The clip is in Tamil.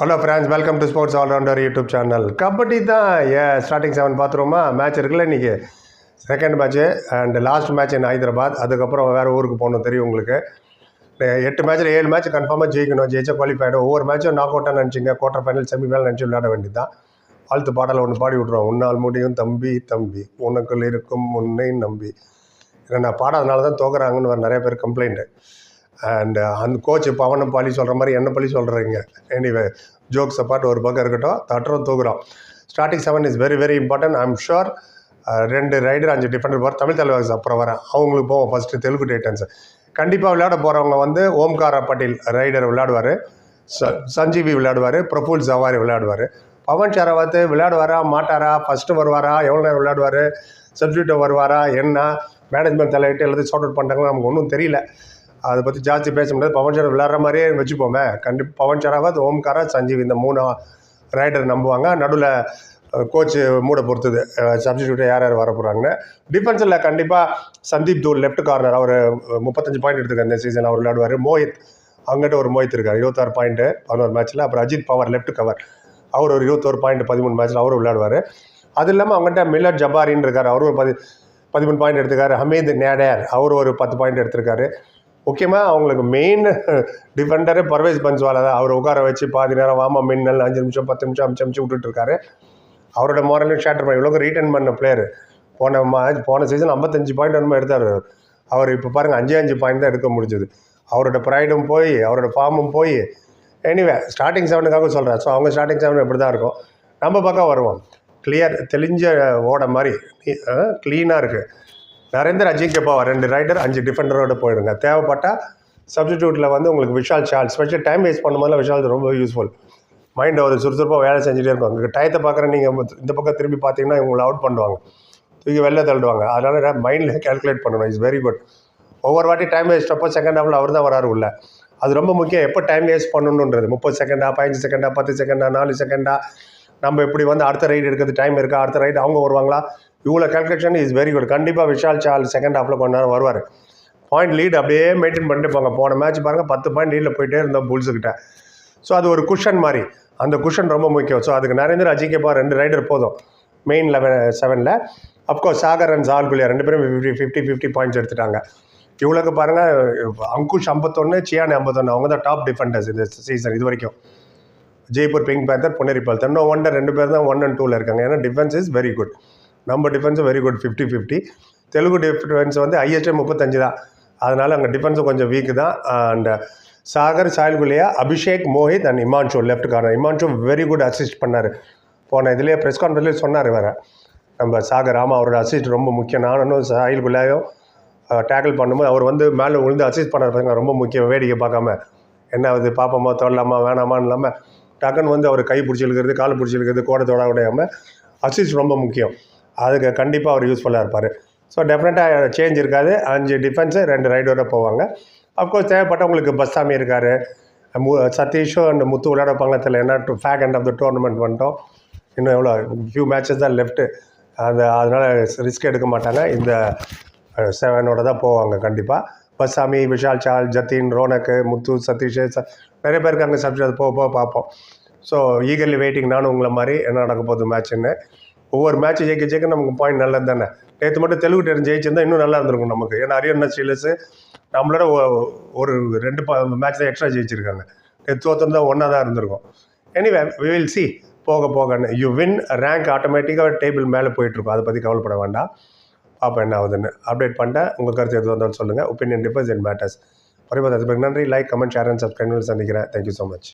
Hello friends welcome to sports allrounder YouTube channel kabaddi தான் ஏ ஸ்டார்டிங் செவன் பார்த்துருவோமா? மேட்ச் இருக்குல்ல இன்றைக்கி second match and last match in Hyderabad. அதுக்கப்புறம் வேறு ஊருக்கு போகணும் தெரியும் உங்களுக்கு. எட்டு மேட்ச்சில் ஏழு மேட்ச் கன்ஃபார்மாக ஜெயிக்கணும். ஜெயிச்சா குவாலிஃபைடு ஒவ்வொரு மேட்சும் நாக் அவுட்டாக நினச்சிங்க. குவார்டர் ஃபைனல் செமிஃபைனல் நினச்சி விளையாட வேண்டியது தான் வாழ்த்து பாடலை ஒன்று பாடி விட்ருவோம் உன்னால் முடியும் தம்பி தம்பி. உனக்குள் இருக்கும் உன்னை நம்பி. ஏன்னா நான் பாடாதனால தான் தோக்குறாங்கன்னு வர நிறைய பேர் கம்ப்ளைண்ட்டு அண்ட் uh, அந்த கோச் பவனை பழி சொல்கிற மாதிரி என்ன பழி சொல்கிறீங்க எனிவே ஜோக்ஸ் அப்பார்ட் ஒரு பக்கம் இருக்கட்டும் தட்டுறோம் தூக்குறோம். Starting seven is very very important I'm sure ரெண்டு ரைடர் அஞ்சு டிஃபெண்டர் போகிற தமிழ் தலைவர்ஸ் அப்புறம் வரேன் அவங்களுக்கு போவோம் ஃபஸ்ட்டு தெலுங்கு டைட்டன்ஸ் கண்டிப்பாக விளையாட போகிறவங்க வந்து ஓம்காரா பட்டேல் ரைடர் விளையாடுவார். ச சஞ்சீவி விளையாடுவார். பிரபுல் சவாரி விளையாடுவார். பவன் சரவத் விளையாடுவாரா மாட்டாரா? ஃபஸ்ட்டு வருவாரா? எவ்வளோ நேரம் விளையாடுவார்? சப்ஸ்டியூட்டை வருவாரா? என்ன? மேனேஜ்மெண்ட் தலையிட்டு எல்லாத்தையும் சார்ட் அவுட் பண்ணுறாங்க நமக்கு ஒன்றும் தெரியல. அதை பற்றி ஜாஸ்தி பேச முடியாது. பவன் சரவத் விளையாடுற மாதிரியே வச்சுப்போமே. கண்டிப்பாக பவன் சரவத் ஓம்காரா சஞ்சீவ் இந்த மூணு ரைடர் நம்புவாங்க. நடுவில் கோச் மூட பொறுத்தது. சப்ஸ்டியூட்டை யார் யார் வர போகிறாங்கன்னு டிஃபென்ஸில் கண்டிப்பாக சந்தீப் தூர் லெஃப்ட் கார்னர் அவர் முப்பத்தஞ்சு பாயிண்ட் எடுத்துருக்காரு இந்த சீசன் அவர் விளையாடுவார். மோஹித் அங்கிட்ட ஒரு மோஹித் இருக்கார். இருபத்தாறு பாயிண்ட்டு பதினோரு மேட்ச்சில் அப்புறம் அஜித் பவர் லெஃப்ட் கவர் அவர் ஒரு இருபத்தோரு பாயிண்ட் பதிமூணு மேட்ச்சில் அவரும் விளையாடுவார். அது இல்லாமல் அவங்ககிட்ட மில்லர் ஜபாரின்னு இருக்கார். அவரும் ஒரு பதி பதிமூணு பாயிண்ட் எடுத்துக்காரு ஹமீத் நேடர் அவர் ஒரு பத்து பாயிண்ட் எடுத்திருக்காரு. முக்கியமாக அவங்களுக்கு மெயின் டிஃபெண்டரே பர்வேஸ் பன்ஸ்வாலா தான். அவர் உட்கார வச்சு பாதி நேரம் வாமா மின்னல் அஞ்சு நிமிஷம் பத்து நிமிஷம் அமிச்சு அமிச்சு விட்டுட்டுருக்காரு. அவரோட மோரலையும் ஷேட்டர் பண்ணி இவ்வளோ ரீட்டர்ன் பண்ண பிளேயர் போன மா- போன சீசன் ஐம்பத்தஞ்சு பாயிண்ட் என்னமோ எடுத்தார். அவர் இப்போ பாருங்கள் அஞ்சே அஞ்சு பாயிண்ட் தான் எடுக்க முடிஞ்சது. அவரோட ப்ரைடும் போய் அவரோட ஃபார்மும் போய். எனிவே ஸ்டார்டிங் செவனுக்காக சொல்கிறேன் ஸோ அவங்க ஸ்டார்டிங் செவன் இப்படி தான் இருக்கும். நம்ம பக்கம் வருவோம். கிளியர் தெளிஞ்ச ஓட மாதிரி க்ளீனாக இருக்குது நரேந்தர் அஜிங்க பவர் ரெண்டு ரைடர் அஞ்சு டிஃபெண்டரோட போயிடுங்க. தேவைப்பட்டால் சப்ஸ்டியூட்டில் வந்து உங்களுக்கு விஷால் சால் ஸ்பெஷல் டைம் வேஸ்ட் பண்ணும்போது விஷால் ரொம்ப யூஸ்ஃபுல் மைண்ட் ஒரு சுறுசுறுப்பாக வேலை செஞ்சுட்டே இருக்கும். உங்களுக்கு டயத்தை பார்க்குற நீங்கள் இந்த பக்கம் திரும்பி பார்த்தீங்கன்னா இவங்களை அவுட் பண்ணுவாங்க. தூக்கி வெளில தள்ளிடுவாங்க. அதனால் மைண்டில் கேல்குலேட் பண்ணணும். இட்ஸ் வெரி குட் ஒவ்வொரு வாட்டி டைம் வேஸ்ட் அப்போ செகண்ட் ஹாஃபில் அவர் தான் வராரு உள்ள. அது ரொம்ப முக்கியம். எப்போ டைம் வேஸ்ட் பண்ணணுன்றது முப்பது செகண்டா பதினஞ்சு செகண்டா பத்து செகண்டா நாலு செகண்டா நம்ம இப்படி வந்து அடுத்த ரைடு எடுக்கிறது? டைம் இருக்கா? அடுத்த ரைடு அவங்க வருவாங்களா? இவ்வளோ கல்கஷன் இஸ் வெரி குட் கண்டிப்பாக விஷால் சால் செகண்ட் ஹாஃபில் கொஞ்ச நேரம் வருவார். பாயிண்ட் லீட் அப்படியே மெயின்டைன் பண்ணிட்டு போங்க. போன மேட்ச் பாருங்கள் பத்து பாயிண்ட் லீடில் போயிட்டே இருந்தோம் புல்ஸுக்கிட்ட ஸோ அது ஒரு குஷன் மாதிரி. அந்த குஷன் ரொம்ப முக்கியம். ஸோ அதுக்கு நரேந்திர அஜிகேபா ரெண்டு ரைடர் போதும். மெயின் லெவன் செவனில் அப்கோர்ஸ் சாகர் அண்ட் சால்குலியா ரெண்டு பேரும் ஃபிஃப்டி ஃபிஃப்டி ஃபிஃப்டி பாயிண்ட்ஸ் எடுத்துட்டாங்க. இவ்வளோக்கு பாருங்கள் அங்குஷ் ஐம்பத்தொன்று சியானி ஐம்பத்தொன்று அவங்க தான் டாப் டிஃபெண்டர்ஸ் இந்த சீசன் இது வரைக்கும். ஜெய்ப்பூர் பிங்க் பேந்தர் புனேரி பால். ஒன்டர் ஒன் ரெண்டு பேர் தான் ஒன் அண்ட் டூவில் இருக்காங்க. ஏன்னா டிஃபென்ஸ் இஸ் வெரி குட் நம்ம டிஃபென்ஸும் very good fifty fifty Telugu defence வந்து ஹையஸ்டே முப்பத்தஞ்சு தான். அதனால் அங்கே டிஃபென்ஸும் கொஞ்சம் வீக்கு தான். And Sagar சாயல்குலியா Abhishek Mohit and Himanshu left corner Himanshu very good assist பண்ணார். போன இதுலேயே ப்ரெஸ் கான்ஃபரன்ஸ்லேயே சொன்னார் வேறு. நம்ம சாகர் ஆமாம் அவரோட அசிஸ்ட் ரொம்ப முக்கியம். நானும் சாயல்குலியாயும் டேக்கிள் பண்ணும்போது அவர் வந்து மேலே விழுந்து அசிஸ்ட் பண்ணார் பாருங்க ரொம்ப முக்கியம் வேடிக்கை பார்க்காம. என்ன அது பார்ப்போமா தொடலாமா வேணாமான்னு இல்லாமல் டக்குன்னு வந்து அவர் கை பிடிச்சிருக்கிறது கால் பிடிச்சிருக்கிறது கோடை தொட விடாமல் அசிஸ்ட் ரொம்ப முக்கியம். அதுக்கு கண்டிப்பாக அவர் யூஸ்ஃபுல்லாக இருப்பார். ஸோ டெஃபினட்டாக சேஞ்ச் இருக்காது. அஞ்சு டிஃபென்ஸு ரெண்டு ரைடோட போவாங்க. அஃப்கோர்ஸ் தேவைப்பட்ட உங்களுக்கு பஸ்தாமி இருக்கார். மு சதீஷும் அண்ட் முத்து விளையாட பங்கத்தில் தெரியல ஏன்னா ஃபேக் எண்ட் ஆஃப் த டோர்னமெண்ட் வந்துட்டோம். இன்னும் எவ்வளோ ஃபியூ மேட்சஸ் தான் லெஃப்ட்டு அந்த அதனால் ரிஸ்க் எடுக்க மாட்டாங்க. இந்த செவனோட தான் போவாங்க கண்டிப்பாக பஸ்ஸாமி விஷால் சால் ஜத்தின் ரோனக்கு முத்து சதீஷ் ச- நிறைய பேருக்கு அங்கே சப்ஜெக்ட் போக போக பார்ப்போம். ஸோ ஈகர்லி வெயிட்டிங் நானும் உங்களை மாதிரி என்ன நடக்க போகுது மேட்ச்சுன்னு ஒவ்வொரு மேட்ச் ஜெயிக்க ஜெயிக்க நமக்கு பாயிண்ட் நல்லது தானே? நேற்று மட்டும் தெலுங்கு டெரன் ஜெயிச்சிருந்தா இன்னும் நல்லா இருந்திருக்கும் நமக்கு. ஏன்னா அரியண்ணா ஸ்டீலர்ஸு நம்மளோட ஒரு ரெண்டு மேட்ச் தான் எக்ஸ்ட்ரா ஜெயிச்சிருக்காங்க. நேற்று தோத்திருந்தா ஒன்றா தான் இருந்திருக்கும். எனிவே வி வில் சி போக போகன்னு. யூ வின் ரேங்க் ஆட்டோமேட்டிக்காக டேபிள் மேலே போயிட்டுருக்கும். அதை பற்றி கவலைப்பட வேண்டாம். பார்ப்போம் என்ன ஆகுதுன்னு. அப்டேட் பண்ணிட்டேன் உங்கள் கருத்து எது வந்தாலும் சொல்லுங்கள் ஒப்பீனியன் டிஃபர்ஸ் இன் மேட்டர்ஸ் பரிபாதத்துக்கு நன்றி. Like comment share and subscribe சந்திக்கிறேன். Thank you so much